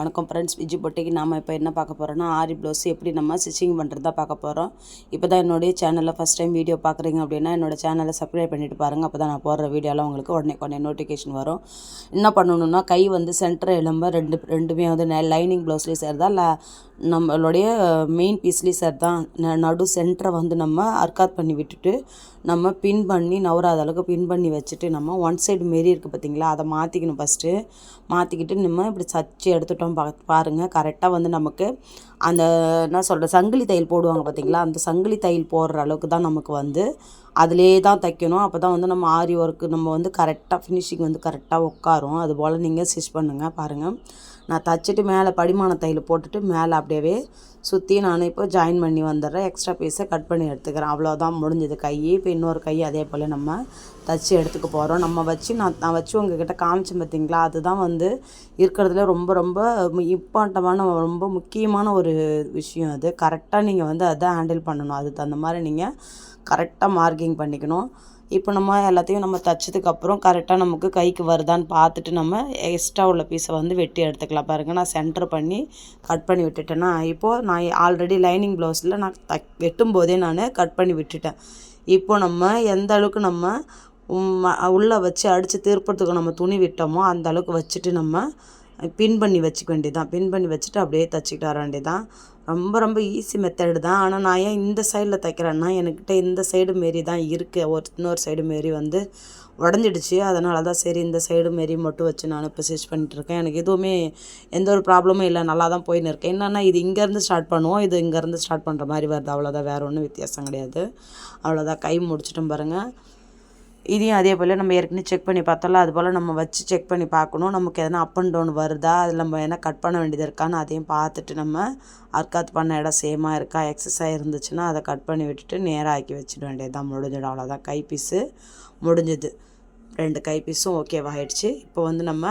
வணக்கம் ஃப்ரெண்ட்ஸ் விஜி பொட்டிக்கு நாம் இப்போ என்ன பார்க்க போகிறோன்னா ஆரி ப்ளவுஸ் எப்படி நம்ம ஸ்டிச்சிங் பண்ணுறதா பார்க்க போகிறோம் இப்போ தான் என்னுடைய சேனலில் ஃபஸ்ட் டைம் வீடியோ பார்க்குறீங்க அப்படின்னா என்னோடய சேனலை சப்ஸ்கிரைப் பண்ணிட்டு பாருங்கள் அப்போ தான் நான் போடுற வீடியோலாம் உங்களுக்கு உடனே உடனே நோட்டிஃபிகேஷன் வரும். என்ன பண்ணணும்னா கை வந்து சென்டர் எலும்ப ரெண்டு ரெண்டுமே வந்து லைனிங் ப்ளவுஸ்லேயே சேர்தா? இல்லை நம்மளுடைய மெயின் பீஸ்லேயும் சேர்தான் நடு சென்டரை வந்து நம்ம அர்க்காத் பண்ணி விட்டுட்டு நம்ம பின் பண்ணி நவராத அளவுக்கு பின் பண்ணி வச்சுட்டு நம்ம ஒன் சைடு மாரி இருக்குது பார்த்தீங்களா அதை மாற்றிக்கணும் ஃபஸ்ட்டு மாற்றிக்கிட்டு நம்ம இப்படி சச்சு எடுத்துட்டோம் பா பாருங்கள் கரெக்டாக வந்து நமக்கு அந்த என்ன சொல்கிற சங்கிலி தையல் போடுவாங்க பார்த்தீங்களா அந்த சங்கிலி தையல் போடுற அளவுக்கு தான் நமக்கு வந்து அதிலே தான் தைக்கணும். அப்போ தான் வந்து நம்ம ஆரி ஒர்க்கு நம்ம வந்து கரெக்டாக ஃபினிஷிங் வந்து கரெக்டாக உட்காரும். அதுபோல் நீங்கள் ஸ்டிச் பண்ணுங்கள் பாருங்கள் நான் தச்சுட்டு மேலே படிமான தையல் போட்டுட்டு மேலே அப்படியே சுற்றி நான் இப்போ ஜாயின் பண்ணி வந்துடுறேன். எக்ஸ்ட்ரா பீஸை கட் பண்ணி எடுத்துக்கிறேன். அவ்வளோதான் முடிஞ்சது. கை இப்போ இன்னொரு கை அதே போல் நம்ம தச்சு எடுத்துக்க போகிறோம் நம்ம வச்சு நான் நான் வச்சு உங்ககிட்ட காமிச்சேன் பார்த்தீங்களா? அதுதான் வந்து இருக்கிறதுல ரொம்ப ரொம்ப இம்பார்ட்டமான ரொம்ப முக்கியமான ஒரு விஷயம் அது. கரெக்டாக நீங்கள் வந்து அதை ஹேண்டில் பண்ணணும். அதுக்கு தகுந்த மாதிரி நீங்கள் கரெக்டாக மார்க்கிங் பண்ணிக்கணும். இப்போ நம்ம எல்லாத்தையும் நம்ம தைச்சதுக்கப்புறம் கரெக்டாக நமக்கு கைக்கு வருதான்னு பார்த்துட்டு நம்ம எக்ஸ்ட்ரா உள்ள பீஸை வந்து வெட்டி எடுத்துக்கலாம் பாருங்கள் நான் சென்டர் பண்ணி கட் பண்ணி விட்டுட்டேன்னா இப்போது நான் ஆல்ரெடி லைனிங் ப்ளவுஸில் நான் த வெட்டும் போதே நான் கட் பண்ணி விட்டுட்டேன். இப்போ நம்ம எந்த அளவுக்கு நம்ம உள்ளே வச்சு அடித்து திருப்பறதுக்கு நம்ம துணி விட்டோமோ அந்த அளவுக்கு வச்சுட்டு நம்ம பின் பண்ணி வச்சுக்க வேண்டியதான் பின் பண்ணி வச்சுட்டு அப்படியே தைச்சிக்கிட்டு வர வேண்டியதான் ரொம்ப ரொம்ப ஈஸி மெத்தடு தான். ஆனால் நான் ஏன் இந்த சைடில் தைக்கிறேன்னா என்கிட்ட இந்த சைடு மாரி தான் இருக்குது ஒரு இன்னொரு சைடு மாரி வந்து உடஞ்சிடுச்சு. அதனால தான் சரி இந்த சைடு மாரி மட்டும் வச்சு நான் இப்போ ஸ்டிச் பண்ணிட்டுருக்கேன் எனக்கு எதுவுமே எந்த ஒரு ப்ராப்ளமும் இல்லை. நல்லா தான் போயின்னு இருக்கேன் என்னென்னா இது இங்கேருந்து ஸ்டார்ட் பண்ணுவோம். இது இங்கேருந்து ஸ்டார்ட் பண்ணுற மாதிரி வருது. அவ்வளோதான் வேறு ஒன்றும் வித்தியாசம் கிடையாது. அவ்வளோதான் கை முடிச்சிட்டும் பாருங்கள் இதையும் அதே போல் நம்ம ஏற்கனவே செக் பண்ணி பார்த்தோம்ல அது போல் நம்ம வச்சு செக் பண்ணி பார்க்கணும். நமக்கு எதனா அப் அண்ட் டவுன் வருதா? அதில் நம்ம என்ன கட் பண்ண வேண்டியது இருக்கான்னு அதையும் பார்த்துட்டு நம்ம அர்க்காத் பண்ண இடம் சேமாக இருக்கா? எக்ஸஸாக இருந்துச்சுன்னா அதை கட் பண்ணி விட்டுட்டு நேராக ஆக்கி வச்சிட வேண்டியது தான். முடிஞ்சிடும். அவ்வளோதான் கைப்பீஸு முடிஞ்சது. முடிஞ்சுது ரெண்டு கைப்பீஸும் பீஸும் ஓகேவாகிடுச்சு இப்போ வந்து நம்ம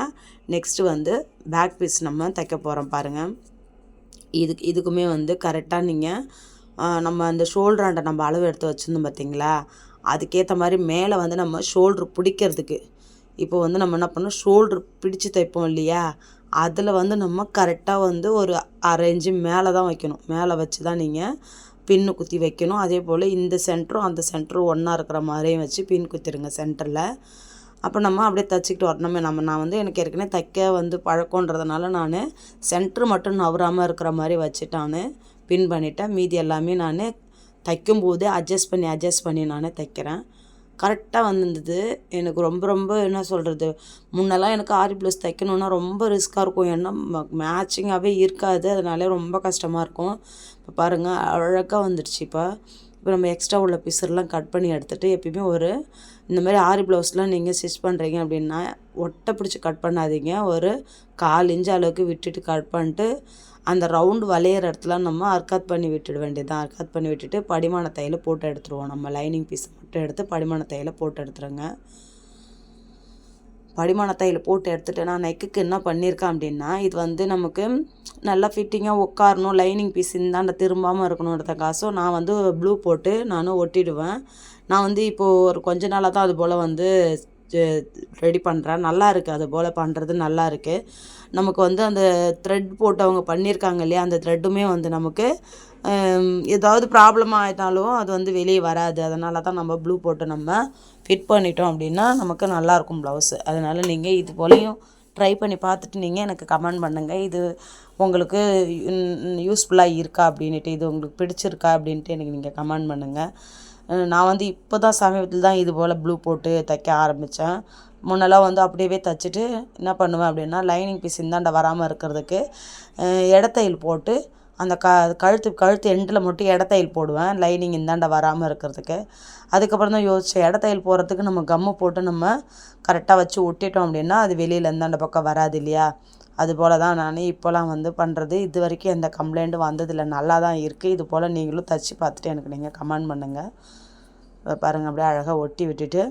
நெக்ஸ்ட்டு வந்து பேக் பீஸ் நம்ம தைக்க போகிறோம் பாருங்கள் இதுக்கு இதுக்குமே வந்து கரெக்டாக நீங்கள் நம்ம அந்த ஷோல்டராண்ட நம்ம அளவு எடுத்து வச்சுருந்தோம் பார்த்தீங்களா அதுக்கேற்ற மாதிரி மேலே வந்து நம்ம ஷோல்ட்ரு பிடிக்கிறதுக்கு. இப்போ வந்து நம்ம என்ன பண்ணோம் ஷோல்ட்ரு பிடிச்சு தைப்போம் இல்லையா? அதில் வந்து நம்ம கரெக்டாக வந்து ஒரு அரை இன்ச்சு மேலே தான் வைக்கணும். மேலே வச்சு தான் நீங்கள் பின்னு குத்தி வைக்கணும். அதே போல் இந்த சென்டரும் அந்த சென்டரும் ஒன்றா இருக்கிற மாதிரியும் வச்சு பின் குத்திடுங்க சென்டரில் அப்போ நம்ம அப்படியே தைச்சிக்கிட்டு வரணுமே. நம்ம நான் வந்து எனக்கு ஏற்கனவே தைக்க வந்து பழக்கன்றதுனால நான் சென்ட்ரு மட்டும் நவராமல் இருக்கிற மாதிரி வச்சுட்டான்னு பின் பண்ணிவிட்டேன் மீதி எல்லாமே நான் தைக்கும்போது அட்ஜஸ்ட் பண்ணி அட்ஜஸ்ட் பண்ணி நானே தைக்கிறேன். கரெக்டாக வந்திருந்தது. எனக்கு ரொம்ப ரொம்ப என்ன சொல்கிறது முன்னெல்லாம் எனக்கு ஆரி ப்ளவுஸ் தைக்கணுன்னா ரொம்ப ரிஸ்க்காக இருக்கும். ஏன்னா மேட்சிங்காகவே இருக்காது. அதனாலே ரொம்ப கஷ்டமாக இருக்கும். இப்போ பாருங்கள் அழகாக வந்துடுச்சு இப்போ. இப்போ நம்ம எக்ஸ்ட்ரா உள்ள பீஸர்லாம் கட் பண்ணி எடுத்துகிட்டு எப்பயுமே ஒரு இந்த மாதிரி ஆரி ப்ளவுஸ்லாம் நீங்கள் ஸ்டிச் பண்ணுறீங்க அப்படின்னா ஒட்டை பிடிச்சி கட் பண்ணாதீங்க. ஒரு கால் இன்ச்சு அளவுக்கு விட்டுட்டு கட் பண்ணிட்டு அந்த ரவுண்டு வளையிற இடத்துல நம்ம அர்க்காத் பண்ணி விட்டுட வேண்டியதான் அர்க்காத் பண்ணி விட்டுட்டு படிமான தையில் போட்டு எடுத்துருவோம். நம்ம லைனிங் பீஸ் மட்டும் எடுத்து படிமான தையில் போட்டு எடுத்துருங்க. படிமான தையில் போட்டு எடுத்துட்டு நான் நெக்குக்கு என்ன பண்ணியிருக்கேன் அப்படின்னா இது வந்து நமக்கு நல்லா ஃபிட்டிங்காக உட்காரணும். லைனிங் பீஸ் இந்தாண்ட திரும்பாமல் இருக்கணுன்றதுக்காக நான் வந்து ப்ளூ போட்டு நானும் ஒட்டிடுவேன். நான் வந்து இப்போது ஒரு கொஞ்ச நாளாக தான் அது போல் வந்து ரெடி பண்ணுறேன் நல்லா இருக்குது அது போல் பண்ணுறது நல்லா இருக்குது நமக்கு வந்து அந்த த்ரெட் போட்டு அவங்க பண்ணியிருக்காங்க இல்லையா? அந்த த்ரெட்டுமே வந்து நமக்கு ஏதாவது ப்ராப்ளம் ஆகிட்டாலும் அது வந்து வெளியே வராது. அதனால தான் நம்ம ப்ளூ போட்டு நம்ம ஃபிட் பண்ணிட்டோம் அப்படின்னா நமக்கு நல்லாயிருக்கும் ப்ளவுஸு அதனால் நீங்கள் இது போலையும் ட்ரை பண்ணி பார்த்துட்டு நீங்கள் எனக்கு கமெண்ட் பண்ணுங்கள் இது உங்களுக்கு யூஸ்ஃபுல்லாக இருக்கா அப்படின்ட்டு இது உங்களுக்கு பிடிச்சிருக்கா அப்படின்ட்டு எனக்கு நீங்கள் கமெண்ட் பண்ணுங்கள் நான் வந்து இப்போ தான் சமீபத்தில் தான் இது போல் ப்ளூ போட்டு தைக்க ஆரம்பித்தேன் முன்னெல்லாம் வந்து அப்படியே தைச்சிட்டு என்ன பண்ணுவேன் அப்படின்னா லைனிங் பீஸ் இந்தாண்ட வராமல் இருக்கிறதுக்கு இடத்தையில் போட்டு அந்த க கழுத்து கழுத்து எண்டில் மட்டும் இடத்தையில் போடுவேன். லைனிங் இந்தாண்ட வராமல் இருக்கிறதுக்கு. அதுக்கப்புறம் தான் யோசித்தேன் இடத்தையில் போகிறதுக்கு நம்ம கம்மு போட்டு நம்ம கரெக்டாக வச்சு ஒட்டிட்டோம் அப்படின்னா அது வெளியில் இந்தாண்ட பக்கம் வராது இல்லையா? அது போல் தான் நான் இப்போலாம் வந்து பண்ணுறது இது வரைக்கும் எந்த கம்ப்ளைண்ட்டும் வந்ததில்லை. நல்லா தான் இருக்குது இது போல் நீங்களும் தைச்சி பார்த்துட்டு எனக்கு நீங்கள் கமெண்ட் பண்ணுங்கள் பாருங்கள் அப்படியே அழகாக ஒட்டி விட்டுட்டு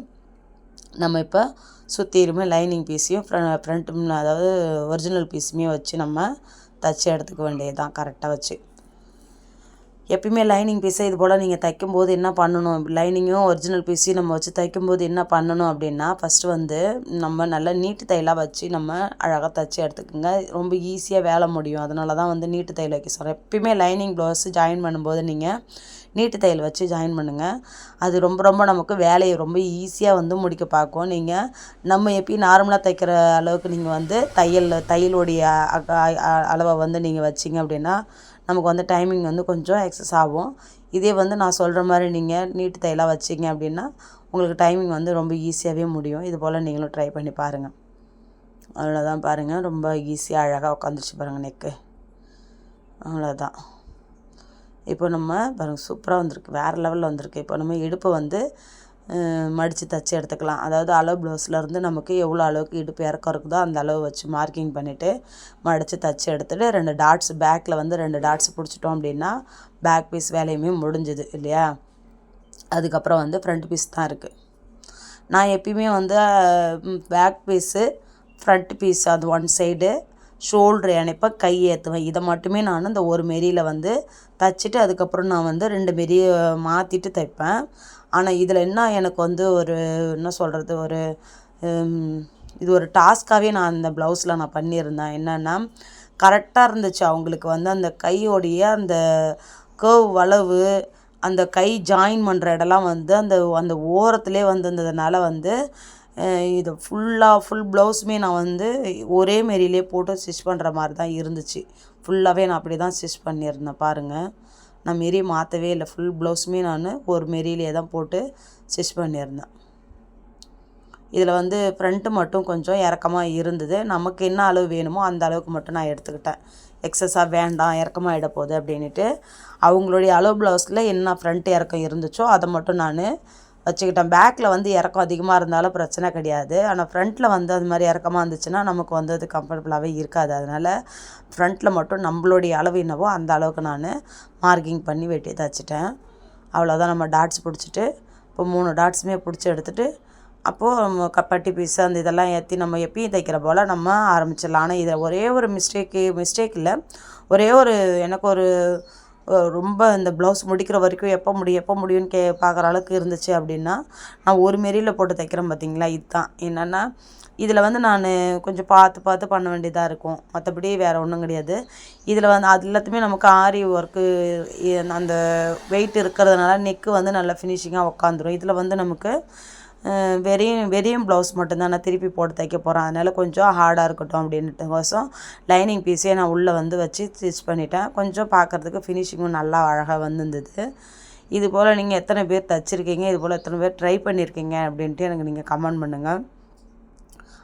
நம்ம இப்போ சுற்றிலுமே லைனிங் பீஸையும் ஃப்ரண்ட் அதாவது ஒரிஜினல் பீஸுமே வச்சு நம்ம தச்சு எடுத்துக்க வேண்டியது தான் கரெக்டாக வச்சு. எப்பயுமே லைனிங் பீஸை இது போல் நீங்கள் தைக்கும்போது என்ன பண்ணணும்? லைனிங்கும் ஒரிஜினல் பீஸையும் நம்ம வச்சு தைக்கும்போது என்ன பண்ணணும் அப்படின்னா ஃபஸ்ட்டு வந்து நம்ம நல்லா நீட்டு தையலாக வச்சு நம்ம அழகாக தைச்சி எடுத்துக்கோங்க. ரொம்ப ஈஸியாக வேலை முடியும். அதனால தான் வந்து நீட்டு தையல் வைக்க சொல்கிறேன் எப்பயுமே லைனிங் ப்ளவுஸு ஜாயின் பண்ணும்போது நீங்கள் நீட்டு தையல் வச்சு ஜாயின் பண்ணுங்கள் அது ரொம்ப ரொம்ப நமக்கு வேலையை ரொம்ப ஈஸியாக வந்து முடிக்க பார்க்கும். நீங்கள் நம்ம எப்பயும் நார்மலாக தைக்கிற அளவுக்கு நீங்கள் வந்து தையல் தையலுடைய அளவை வந்து நீங்கள் வச்சிங்க அப்படின்னா நமக்கு வந்து டைமிங் வந்து கொஞ்சம் எக்ஸஸ் ஆகும். இதே வந்து நான் சொல்கிற மாதிரி நீங்கள் நீட்டு தையலாக வச்சிங்க அப்படின்னா உங்களுக்கு டைமிங் வந்து ரொம்ப ஈஸியாகவே முடியும். இது போல் நீங்களும் ட்ரை பண்ணி பாருங்கள் அவ்வளோதான் பாருங்கள் ரொம்ப ஈஸியாக அழகாக உட்காந்துருச்சு பாருங்கள் நெக்கு அவ்வளோதான் இப்போ நம்ம பாருங்கள் சூப்பராக வந்திருக்கு. வேறு லெவலில் வந்திருக்கு. இப்போ நம்ம இடுப்பு வந்து மடித்து தச்சு எடுத்துக்கலாம். அதாவது அளவு ப்ளவுஸ்லேருந்து நமக்கு எவ்வளோ அளவுக்கு இடுப்பு இறக்கம் இருக்குதோ அந்த அளவு வச்சு மார்க்கிங் பண்ணிவிட்டு மடித்து தச்சு எடுத்துகிட்டு ரெண்டு டாட்ஸ் பேக்கில் வந்து ரெண்டு டாட்ஸ் பிடிச்சிட்டோம் அப்படின்னா பேக் பீஸ் வேலையுமே முடிஞ்சுது இல்லையா? அதுக்கப்புறம் வந்து ஃப்ரண்ட் பீஸ் தான் இருக்குது நான் எப்பயுமே வந்து பேக் பீஸு ஃப்ரண்ட் பீஸ் அது ஒன் சைடு ஷோல்ட்ரு இணைப்பை கை ஏற்றுவேன் இதை மட்டுமே நான் இந்த ஒரு மெரியில் வந்து தச்சுட்டு அதுக்கப்புறம் நான் வந்து ரெண்டு மெரிய மாற்றிட்டு தைப்பேன். ஆனால் இதில் என்ன எனக்கு வந்து ஒரு என்ன சொல்கிறது ஒரு இது ஒரு டாஸ்க்காகவே நான் அந்த ப்ளவுஸில் நான் பண்ணியிருந்தேன். என்னென்னா கரெக்டாக இருந்துச்சு. அவங்களுக்கு வந்து அந்த கையோடைய அந்த கேர்வ் வளவு அந்த கை ஜாயின் பண்ணுற இடம்லாம் வந்து அந்த அந்த ஓரத்துலேயே வந்திருந்ததுனால வந்து இது ஃபுல்லாக ஃபுல் ப்ளவுஸுமே நான் வந்து ஒரே மாரிலே போட்டு ஸ்டிச் பண்ணுற மாதிரி தான் இருந்துச்சு. ஃபுல்லாகவே நான் அப்படி தான் ஸ்டிச் பண்ணியிருந்தேன். பாருங்கள் நான் மெரி மாற்றவே இல்லை. ஃபுல் ப்ளவுஸுமே நான் ஒரு மெரியிலே தான் போட்டு ஸ்டிச் பண்ணியிருந்தேன். இதில் வந்து ஃப்ரண்ட்டு மட்டும் கொஞ்சம் இறக்கமாக இருந்தது. நமக்கு என்ன அளவு வேணுமோ அந்த அளவுக்கு மட்டும் நான் எடுத்துக்கிட்டேன். எக்ஸஸாக வேண்டாம் இறக்கமாக இடப்போகுது அப்படின்ட்டு அவங்களுடைய அளவு ப்ளவுஸில் என்ன ஃப்ரண்ட் இறக்கம் இருந்துச்சோ அதை மட்டும் நான் வச்சுக்கிட்டேன் பேக்கில் வந்து இறக்கம் அதிகமாக இருந்தாலும் பிரச்சனை கிடையாது. ஆனால் ஃப்ரண்ட்டில் வந்து அது மாதிரி இறக்கமாக இருந்துச்சுன்னா நமக்கு வந்து அது கம்ஃபர்டபுளாகவே இருக்காது. அதனால் ஃப்ரண்ட்டில் மட்டும் நம்மளுடைய அளவு என்னவோ அந்த அளவுக்கு நான் மார்க்கிங் பண்ணி வெட்டி தச்சிட்டேன் அவ்வளோதான் நம்ம டாட்ஸ் பிடிச்சிட்டு இப்போ மூணு டாட்ஸுமே பிடிச்சி எடுத்துகிட்டு அப்போது நம்ம கப்பட்டி பீஸு அந்த இதெல்லாம் ஏற்றி நம்ம எப்பயும் தைக்கிற போல் நம்ம ஆரம்பிச்சிடலாம். ஆனால் இதில் ஒரே ஒரு மிஸ்டேக்கு மிஸ்டேக் இல்லை. ஒரே ஒரு எனக்கு ஒரு ரொம்ப இந்த ப்ளவுஸ் முடிக்கிற வரைக்கும் எப்போ முடியும் எப்போ முடியும்னு கே பார்க்குற அளவுக்கு இருந்துச்சு அப்படின்னா நான் ஒரு மெரியில் போட்டு தைக்கிறேன் பார்த்தீங்களா இதுதான். என்னென்னா இதில் வந்து நான் கொஞ்சம் பார்த்து பார்த்து பண்ண வேண்டியதாக இருக்கும். மற்றபடி வேறு ஒன்றும் கிடையாது. இதில் வந்து அது எல்லாத்துமே நமக்கு ஆரி ஒர்க்கு அந்த வெயிட் இருக்கிறதுனால நெக்கு வந்து நல்லா ஃபினிஷிங்காக உக்காந்துரும். இதில் வந்து நமக்கு வெறியும் வெறியும் ப்ளவுஸ் மட்டும்தான் நான் திருப்பி போட்டு தைக்க போகிறேன் அதனால் கொஞ்சம் ஹார்டாக இருக்கட்டும் அப்படின்ட்டுக்கோசம் லைனிங் பீஸே நான் உள்ளே வந்து வச்சு ஸ்டிச் பண்ணிட்டேன். கொஞ்சம் பார்க்குறதுக்கு ஃபினிஷிங்கும் நல்லா அழகாக வந்துருந்தது. இது போல் நீங்கள் எத்தனை பேர் தைச்சிருக்கீங்க இது போல் எத்தனை பேர் ட்ரை பண்ணியிருக்கீங்க அப்படின்ட்டு எனக்கு நீங்கள் கமெண்ட் பண்ணுங்கள்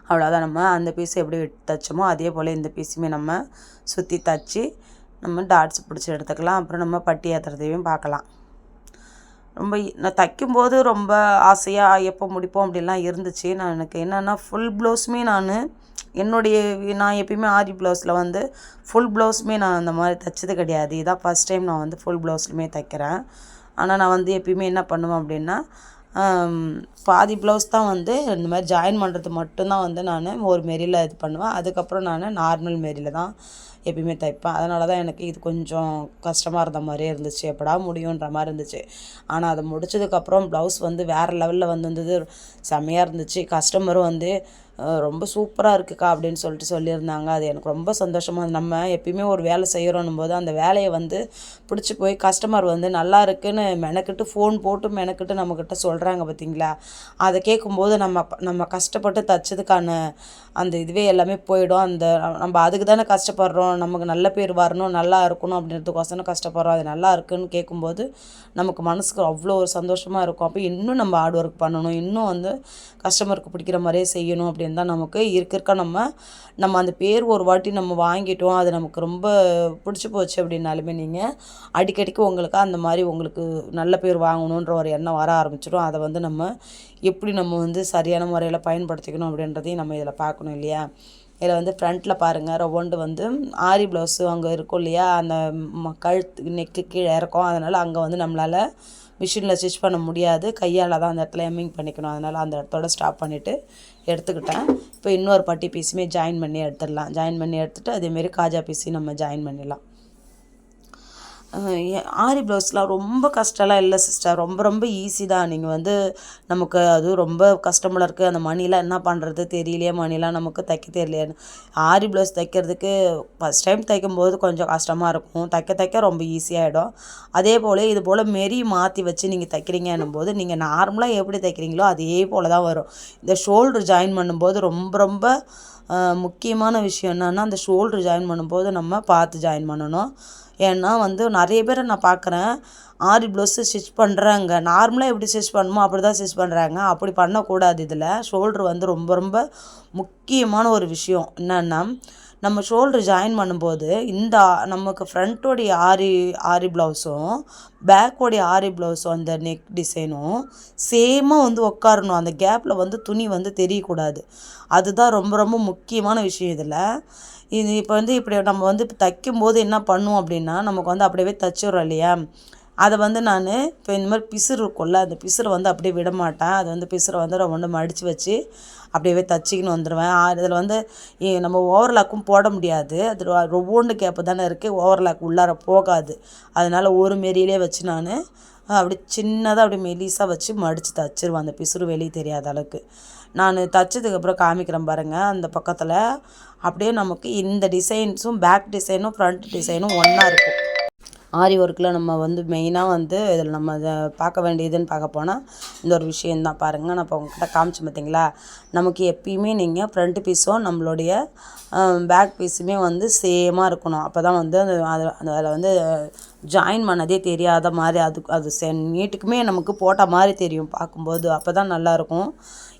அவ்வளோதான் நம்ம அந்த பீஸ் எப்படி தைச்சோமோ அதே போல் இந்த பீஸுமே நம்ம சுற்றி தச்சு நம்ம டாட்ஸ் பிடிச்சி எடுத்துக்கலாம். அப்புறம் நம்ம பட்டி ஏற்றுறதையும் பார்க்கலாம். ரொம்ப நான் தைக்கும்போது ரொம்ப ஆசையாக எப்போ முடிப்போம் அப்படிலாம் இருந்துச்சு. நான் எனக்கு என்னென்னா ஃபுல் ப்ளவுஸுமே நான் என்னுடைய நான் எப்பயுமே ஆரி ப்ளவுஸில் வந்து ஃபுல் ப்ளவுஸுமே நான் அந்த மாதிரி தைச்சது கிடையாது. இதான் ஃபஸ்ட் டைம் நான் வந்து ஃபுல் ப்ளவுஸ்லுமே தைக்கிறேன். ஆனால் நான் வந்து எப்பயுமே என்ன பண்ணுவேன் அப்படின்னா பாதி ப்ளவுஸ் தான் வந்து இந்த மாதிரி ஜாயின் பண்ணுறது மட்டும்தான் வந்து நான் ஒரு மெரியில் இது பண்ணுவேன். அதுக்கப்புறம் நான் நார்மல் மெரியில் தான் எப்பயுமே தைப்பேன். அதனால தான் எனக்கு இது கொஞ்சம் கஷ்டமாக இருந்த மாதிரியே இருந்துச்சு. எப்படா முடியுன்ற மாதிரி இருந்துச்சு. ஆனால் அதை முடிச்சதுக்கப்புறம் ப்ளவுஸ் வந்து வேறு லெவலில் வந்திருந்தது. செம்மையாக இருந்துச்சு. கஸ்டமரும் வந்து ரொம்ப சூப்பராக இருக்குக்கா அப்படின்னு சொல்லிட்டு சொல்லியிருந்தாங்க. அது எனக்கு ரொம்ப சந்தோஷமாக நம்ம எப்பயுமே ஒரு வேலை செய்கிறோன்னும் போது அந்த வேலையை வந்து பிடிச்சி போய் கஸ்டமர் வந்து நல்லா இருக்குன்னு மெனக்கிட்டு ஃபோன் போட்டு மெனக்கிட்டு நம்மக்கிட்ட சொல்கிறாங்க பார்த்தீங்களா அதை கேட்கும்போது நம்ம நம்ம கஷ்டப்பட்டு தைச்சதுக்கான அந்த இதுவே எல்லாமே போயிடும். அந்த நம்ம அதுக்கு தானே கஷ்டப்படுறோம். நமக்கு நல்ல பேர் வரணும் நல்லா இருக்கணும் அப்படின்றதுக்கோசரம் கஷ்டப்படுறோம். அது நல்லா இருக்குன்னு கேட்கும்போது நமக்கு மனசுக்கு அவ்வளோ ஒரு சந்தோஷமாக இருக்கும். அப்போ இன்னும் நம்ம ஹார்ட் ஒர்க் பண்ணணும். இன்னும் வந்து கஸ்டமருக்கு பிடிக்கிற மாதிரியே செய்யணும் அப்படின்னு தான் நமக்கு இருக்க இருக்க நம்ம நம்ம அந்த பேர் ஒரு வாட்டி நம்ம வாங்கிட்டோம் அது நமக்கு ரொம்ப பிடிச்சி போச்சு அப்படின்னாலுமே நீங்கள் அடிக்கடிக்கு உங்களுக்கு அந்த மாதிரி உங்களுக்கு நல்ல பேர் வாங்கணுன்ற ஒரு எண்ணம் வர ஆரம்பிச்சிடும். அதை வந்து நம்ம எப்படி நம்ம வந்து சரியான முறையில் பயன்படுத்திக்கணும் அப்படின்றதையும் நம்ம இதில் பார்க்கணும் இல்லையா? இதில் வந்து ஃப்ரண்ட்டில் பாருங்கள் ரவுண்டு வந்து ஆரி ப்ளவுஸு அங்கே இருக்கும் இல்லையா? அந்த ம- கழுத்து நெக்கு கீழே இறக்கும். அதனால் அங்கே வந்து நம்மளால் மிஷினில் ஸ்டிச் பண்ண முடியாது. கையால் தான் அந்த இடத்துல எம்மிங் பண்ணிக்கணும். அதனால் அந்த இடத்தோட ஸ்டாப் பண்ணிவிட்டு எடுத்துக்கிட்டேன். இப்போ இன்னொரு பட்டி பீஸுமே ஜாயின் பண்ணி எடுத்துடலாம். ஜாயின் பண்ணி எடுத்துகிட்டு அதேமாரி காஜா பீஸையும் நம்ம ஜாயின் பண்ணிடலாம். ஆரி ப்ளவுஸ்லாம் ரொம்ப கஷ்டம்லாம் இல்லை சிஸ்டர் ரொம்ப ரொம்ப ஈஸி தான். நீங்கள் வந்து நமக்கு அது ரொம்ப கஷ்டமாக இருக்குது அந்த மணிலாம் என்ன பண்ணுறது தெரியலையே. மணிலாம் நமக்கு தைக்க தெரியலையான்னு ஆரி ப்ளவுஸ் தைக்கிறதுக்கு ஃபஸ்ட் டைம் தைக்கும்போது கொஞ்சம் கஷ்டமாக இருக்கும். தைக்க தைக்க ரொம்ப ஈஸியாகிடும் அதே போல் இது போல் மெரி மாற்றி வச்சு நீங்கள் தைக்கிறீங்கன்னும் போது நீங்கள் நார்மலாக எப்படி தைக்கிறீங்களோ அதே போல் தான் வரும். இந்த ஷோல்டர் ஜாயின் பண்ணும்போது ரொம்ப ரொம்ப முக்கியமான விஷயம் என்னென்னா அந்த ஷோல்டர் ஜாயின் பண்ணும்போது நம்ம பார்த்து ஜாயின் பண்ணணும். ஏன்னா வந்து நிறைய பேரை நான் பார்க்குறேன். ஆரி ப்ளவுஸு ஸ்டிச் பண்ணுறாங்க. நார்மலாக எப்படி ஸ்டிச் பண்ணணுமோ அப்படி தான் ஸ்டிச் பண்ணுறாங்க. அப்படி பண்ணக்கூடாது இதில். ஷோல்ட்ரு வந்து ரொம்ப ரொம்ப முக்கியமான ஒரு விஷயம். என்னென்னா நம்ம ஷோல்டர் ஜாயின் பண்ணும்போது இந்த நமக்கு ஃப்ரண்ட்டோடைய ஆரி ஆரி ப்ளவுஸும் பேக்கோடைய ஆரி ப்ளவுஸும் அந்த நெக் டிசைனும் சேமாக வந்து உட்காரணும். அந்த கேப்பில் வந்து துணி வந்து தெரியக்கூடாது. அதுதான் ரொம்ப ரொம்ப முக்கியமான விஷயம் இதில். இது இப்போ வந்து இப்படி நம்ம வந்து இப்போ தைக்கும்போது என்ன பண்ணுவோம் அப்படின்னா நமக்கு வந்து அப்படியே தைச்சிடுறோம் இல்லையா? அதை வந்து நான் இப்போ இந்த மாதிரி பிசுறு இருக்கும்ல அந்த பிசுறை வந்து அப்படியே விட மாட்டேன். அது வந்து பிசுறை வந்து நான் ஒன்று மடித்து வச்சு அப்படியே தச்சிக்கின்னு வந்துடுவேன் இதில் வந்து நம்ம ஓவர்லாக்கும் போட முடியாது. அது ரொ- ஒவ்வொன்று கேப்பு தானே இருக்குது ஓவர்லாக் உள்ளார போகாது. அதனால் ஒரு மாரியிலே வச்சு நான் அப்படி சின்னதாக அப்படி மெலிசாக வச்சு மடித்து தச்சிருவேன். அந்த பிசுறு வெளியே தெரியாத அளவுக்கு. நான் தச்சதுக்கப்புறம் காமிக்கிறேன் பாருங்கள் அந்த பக்கத்தில் அப்படியே நமக்கு இந்த டிசைன்ஸும் பேக் டிசைனும் ஃப்ரண்ட் டிசைனும் ஒன்றா இருக்கும். ஆரி ஒர்க்கில் நம்ம வந்து மெயினாக வந்து இதில் நம்ம இதை பார்க்க வேண்டியதுன்னு பார்க்க போனால் இந்த ஒரு விஷயந்தான் பாருங்கள் நான் இப்போ உங்ககிட்ட காமிச்சு பார்த்தீங்களா நமக்கு எப்பயுமே நீங்கள் ஃப்ரண்ட் பீஸும் நம்மளுடைய பேக் பீஸுமே வந்து சேமாக இருக்கணும். அப்போ தான் வந்து அந்த அதில் அதில் வந்து ஜாயின் பண்ணதே தெரியாத மாதிரி அது அது செ நீட்டுக்குமே நமக்கு போட்ட மாதிரி தெரியும். பார்க்கும்போது அப்போ தான் நல்லாயிருக்கும்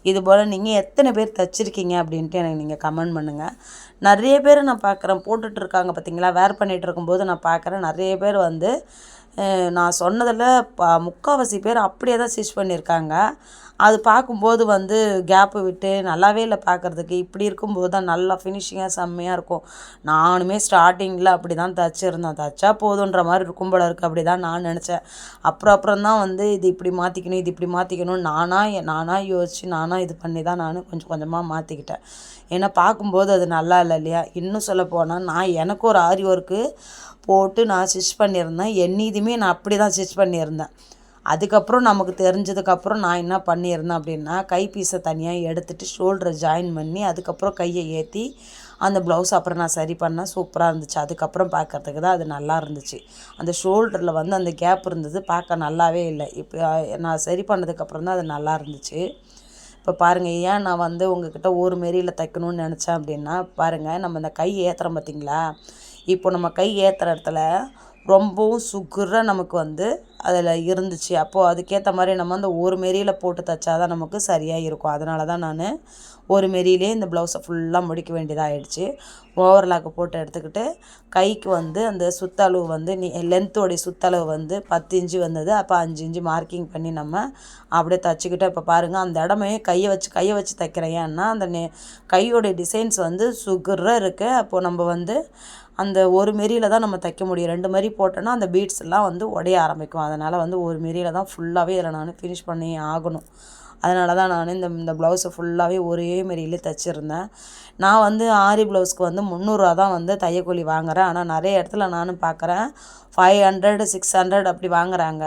இது போல் நீங்கள் எத்தனை பேர் தச்சிருக்கீங்க அப்படின்ட்டு எனக்கு நீங்கள் கமெண்ட் பண்ணுங்கள் நிறைய பேர் நான் பார்க்குறேன் போட்டுட்ருக்காங்க பார்த்தீங்களா வேர் பண்ணிகிட்டு இருக்கும்போது நான் பார்க்குறேன் நிறைய பேர் வந்து நான் சொன்னதில் ப முக்கால்வாசி பேர் அப்படியே தான் ஸ்டிச் பண்ணியிருக்காங்க. அது பார்க்கும்போது வந்து கேப்பு விட்டு நல்லாவே இல்லை பார்க்குறதுக்கு. இப்படி இருக்கும்போது தான் நல்லா ஃபினிஷிங்காக செம்மையாக இருக்கும். நானுமே ஸ்டார்டிங்கில் அப்படி தான் தைச்சிருந்தேன். தைச்சா போதுன்ற மாதிரி இருக்கும் போல இருக்குது அப்படி தான் நான் நினச்சேன். அப்புறம் அப்புறம் தான் வந்து இது இப்படி மாற்றிக்கணும் இது இப்படி மாற்றிக்கணும் நானாக நானாக யோசித்து நானாக இது பண்ணி தான் நான் கொஞ்சம் கொஞ்சமாக மாற்றிக்கிட்டேன் ஏன்னா பார்க்கும்போது அது நல்லா இல்லை இல்லையா? இன்னும் சொல்ல போனால் நான் எனக்கு ஒரு ஆரி ஒர்க்கு போட்டு நான் ஸ்டிச் பண்ணியிருந்தேன். என்னையுமே நான் அப்படி தான் ஸ்டிச் பண்ணியிருந்தேன். அதுக்கப்புறம் நமக்கு தெரிஞ்சதுக்கப்புறம் நான் என்ன பண்ணியிருந்தேன் அப்படின்னா கை பீஸை தனியாக எடுத்துகிட்டு ஷோல்டரை ஜாயின் பண்ணி அதுக்கப்புறம் கையை ஏற்றி அந்த ப்ளவுஸ் அப்புறம் நான் சரி பண்ணேன். சூப்பராக இருந்துச்சு. அதுக்கப்புறம் பார்க்கறதுக்கு தான் அது நல்லா இருந்துச்சு. அந்த ஷோல்டரில் வந்து அந்த கேப் இருந்தது. பார்க்க நல்லாவே இல்லை. இப்போ நான் சரி பண்ணதுக்கப்புறம் தான் அது நல்லா இருந்துச்சு. இப்போ பாருங்கள் ஏன் நான் வந்து உங்ககிட்ட ஒரு மாரியில் தைக்கணும்னு நினச்சேன் அப்படின்னா பாருங்கள் நம்ம இந்த கை ஏற்றுறோம் பார்த்தீங்களா இப்போ நம்ம கை ஏற்றுற இடத்துல ரொம்பவும் சுகுராக நமக்கு வந்து அதில் இருந்துச்சு. அப்போது அதுக்கேற்ற மாதிரி நம்ம அந்த ஒரு மெரியில் போட்டு தைச்சா தான் நமக்கு சரியாக இருக்கும். அதனால தான் நான் ஒரு மெரியிலே இந்த ப்ளவுஸை ஃபுல்லாக முடிக்க வேண்டியதாக ஆயிடுச்சு ஓவர்லாக்கு போட்டு எடுத்துக்கிட்டு கைக்கு வந்து அந்த சுத்தளவு வந்து நீ லென்த்தோடைய சுத்தளவு வந்து பத்து இன்ச்சு வந்தது. அப்போ அஞ்சு இன்ச்சு மார்க்கிங் பண்ணி நம்ம அப்படியே தச்சுக்கிட்டோம் இப்போ பாருங்கள் அந்த இடமே கையை வச்சு கையை வச்சு தைக்கிறேன். ஏன்னா அந்த நே கையோடைய டிசைன்ஸ் வந்து சுகராக இருக்குது அப்போது நம்ம வந்து அந்த ஒரு மெரியில் தான் நம்ம தைக்க முடியும். ரெண்டு மெரி போட்டோன்னா அந்த பீட்ஸ் எல்லாம் வந்து உடைய ஆரம்பிக்கும். அதனால் வந்து ஒரு மெரியில் தான் ஃபுல்லாகவே இதில் நான் ஃபினிஷ் பண்ணி ஆகணும். அதனால தான் நான் இந்த இந்த ப்ளவுஸை ஃபுல்லாகவே ஒரே மாரியிலே தைச்சிருந்தேன். நான் வந்து ஆரி ப்ளவுஸ்க்கு வந்து முந்நூறுரூவா தான் வந்து தையக்கூலி வாங்குகிறேன் ஆனால் நிறைய இடத்துல நானும் பார்க்குறேன். ஃபைவ் ஹண்ட்ரட் சிக்ஸ் ஹண்ட்ரட் அப்படி வாங்குறாங்க.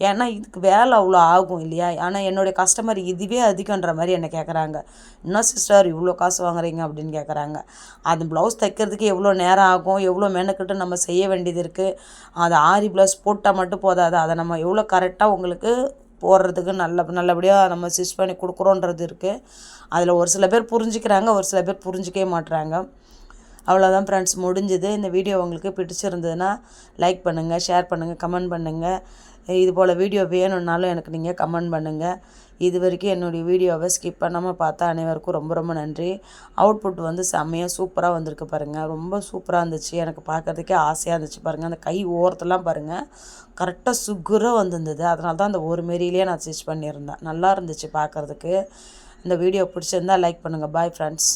ஏன்னா இதுக்கு வேலை அவ்வளோ ஆகும் இல்லையா? ஆனால் என்னுடைய கஸ்டமர் இதுவே அதிகன்ற மாதிரி என்னை கேட்குறாங்க என்ன சிஸ்டர் இவ்வளோ காசு வாங்குறீங்க அப்படின்னு கேட்குறாங்க அந்த ப்ளவுஸ் தைக்கிறதுக்கு எவ்வளோ நேரம் ஆகும்? எவ்வளோ மெனக்கிட்டு நம்ம செய்ய வேண்டியது இருக்குது அது ஆரி ப்ளவுஸ் போட்டால் மட்டும் போதாது? அதை நம்ம எவ்வளோ கரெக்டாக உங்களுக்கு போடுறதுக்கு நல்ல நல்லபடியாக நம்ம ஸ்டிச் பண்ணி கொடுக்குறோன்றது இருக்குது அதில் ஒரு சில பேர் புரிஞ்சுக்கிறாங்க ஒரு சில பேர் புரிஞ்சிக்கவே மாட்டுறாங்க அவ்வளோதான் ஃப்ரெண்ட்ஸ் முடிஞ்சுது. இந்த வீடியோ உங்களுக்கு பிடிச்சிருந்ததுன்னா லைக் பண்ணுங்கள் ஷேர் பண்ணுங்கள் கமெண்ட் பண்ணுங்கள் இது போல் வீடியோ வேணும்னாலும் எனக்கு நீங்கள் கமெண்ட் பண்ணுங்கள் இது வரைக்கும் என்னுடைய வீடியோவை ஸ்கிப் பண்ணாமல் பார்த்தா அனைவருக்கும் ரொம்ப ரொம்ப நன்றி. அவுட்புட் வந்து செம்மையாக சூப்பராக வந்திருக்கு பாருங்கள் ரொம்ப சூப்பராக இருந்துச்சு. எனக்கு பார்க்கறதுக்கே ஆசையாக இருந்துச்சு பாருங்கள் அந்த கை ஓரத்தெல்லாம் பாருங்கள் கரெக்டாக சுகுராக வந்திருந்தது. அதனால தான் அந்த ஒரு மாரிலேயே நான் ஸ்டிச் பண்ணியிருந்தேன். நல்லா இருந்துச்சு பார்க்குறதுக்கு. இந்த வீடியோ பிடிச்சிருந்தா லைக் பண்ணுங்கள் பாய் ஃப்ரெண்ட்ஸ்